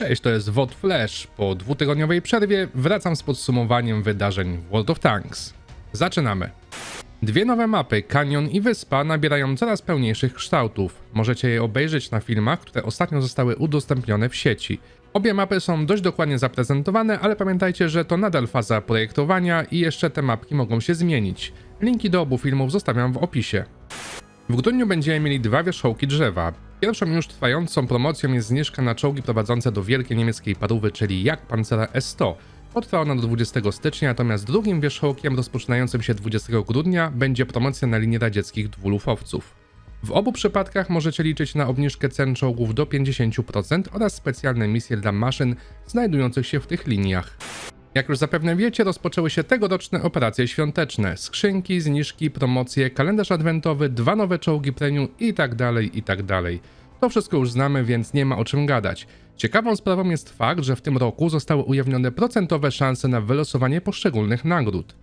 Cześć, to jest WOT Flash. Po dwutygodniowej przerwie wracam z podsumowaniem wydarzeń w World of Tanks. Zaczynamy. Dwie nowe mapy, Canyon i Wyspa, nabierają coraz pełniejszych kształtów. Możecie je obejrzeć na filmach, które ostatnio zostały udostępnione w sieci. Obie mapy są dość dokładnie zaprezentowane, ale pamiętajcie, że to nadal faza projektowania i jeszcze te mapki mogą się zmienić. Linki do obu filmów zostawiam w opisie. W grudniu będziemy mieli dwa wierzchołki drzewa. Pierwszą już trwającą promocją jest zniżka na czołgi prowadzące do wielkiej niemieckiej parówy, czyli jak Pancera S100. Potrwa ona do 20 stycznia, natomiast drugim wierzchołkiem rozpoczynającym się 20 grudnia będzie promocja na linii radzieckich dwulufowców. W obu przypadkach możecie liczyć na obniżkę cen czołgów do 50% oraz specjalne misje dla maszyn znajdujących się w tych liniach. Jak już zapewne wiecie, rozpoczęły się tegoroczne operacje świąteczne. Skrzynki, zniżki, promocje, kalendarz adwentowy, dwa nowe czołgi premium i tak dalej, i tak dalej. To wszystko już znamy, więc nie ma o czym gadać. Ciekawą sprawą jest fakt, że w tym roku zostały ujawnione procentowe szanse na wylosowanie poszczególnych nagród.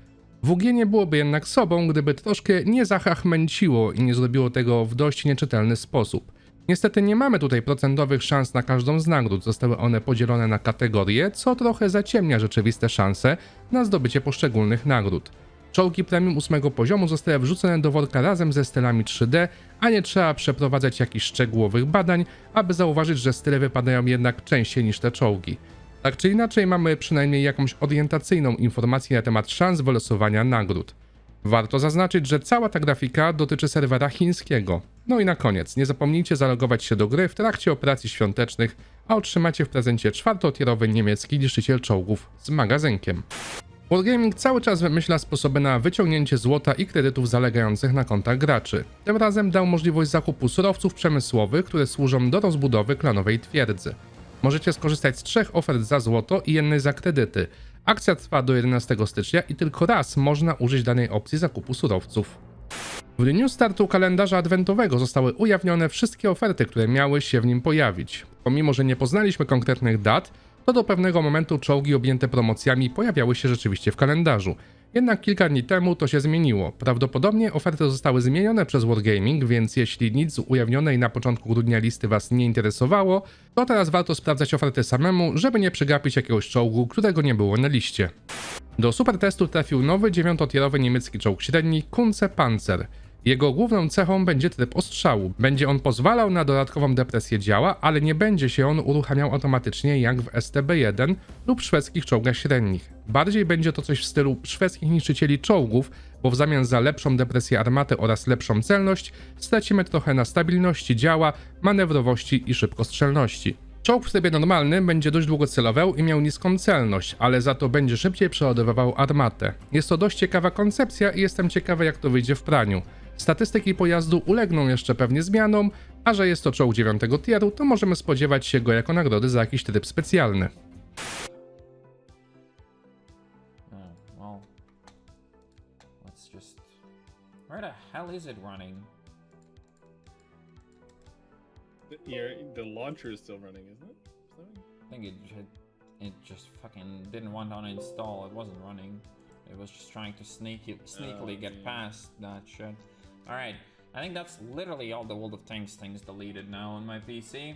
WG nie byłoby jednak sobą, gdyby troszkę nie zachachmęciło i nie zrobiło tego w dość nieczytelny sposób. Niestety nie mamy tutaj procentowych szans na każdą z nagród, zostały one podzielone na kategorie, co trochę zaciemnia rzeczywiste szanse na zdobycie poszczególnych nagród. Czołgi premium 8 poziomu zostały wrzucone do worka razem ze stylami 3D, a nie trzeba przeprowadzać jakichś szczegółowych badań, aby zauważyć, że style wypadają jednak częściej niż te czołgi. Tak czy inaczej mamy przynajmniej jakąś orientacyjną informację na temat szans wylosowania nagród. Warto zaznaczyć, że cała ta grafika dotyczy serwera chińskiego. No i na koniec, nie zapomnijcie zalogować się do gry w trakcie operacji świątecznych, a otrzymacie w prezencie czwartotierowy niemiecki niszczyciel czołgów z magazynkiem. Wargaming cały czas wymyśla sposoby na wyciągnięcie złota i kredytów zalegających na kontach graczy. Tym razem dał możliwość zakupu surowców przemysłowych, które służą do rozbudowy klanowej twierdzy. Możecie skorzystać z trzech ofert za złoto i jednej za kredyty. Akcja trwa do 11 stycznia i tylko raz można użyć danej opcji zakupu surowców. W dniu startu kalendarza adwentowego zostały ujawnione wszystkie oferty, które miały się w nim pojawić. Pomimo, że nie poznaliśmy konkretnych dat, to do pewnego momentu czołgi objęte promocjami pojawiały się rzeczywiście w kalendarzu. Jednak kilka dni temu to się zmieniło. Prawdopodobnie oferty zostały zmienione przez Wargaming, więc jeśli nic z ujawnionej na początku grudnia listy Was nie interesowało, to teraz warto sprawdzać oferty samemu, żeby nie przegapić jakiegoś czołgu, którego nie było na liście. Do supertestu trafił nowy dziewiątotierowy niemiecki czołg średni Kunze Panzer. Jego główną cechą będzie tryb ostrzału. Będzie on pozwalał na dodatkową depresję działa, ale nie będzie się on uruchamiał automatycznie jak w STB-1 lub szwedzkich czołgach średnich. Bardziej będzie to coś w stylu szwedzkich niszczycieli czołgów, bo w zamian za lepszą depresję armaty oraz lepszą celność stracimy trochę na stabilności działa, manewrowości i szybkostrzelności. Czołg w trybie normalnym będzie dość długo celował i miał niską celność, ale za to będzie szybciej przeładowywał armatę. Jest to dość ciekawa koncepcja i jestem ciekawy jak to wyjdzie w praniu. Statystyki pojazdu ulegną jeszcze pewnie zmianom, a że jest to czołg 9 tieru, to możemy spodziewać się go jako nagrody za jakiś tryb specjalny. Well. Let's just. Where the hell is it running? The, your, the launcher is still running, isn't it? Something? I think it just, it just fucking didn't want to uninstall. It wasn't running. It was just trying to sneak it, sneakily Oh, get past that shit. All right, I think that's literally all the World of Tanks things deleted now on my PC.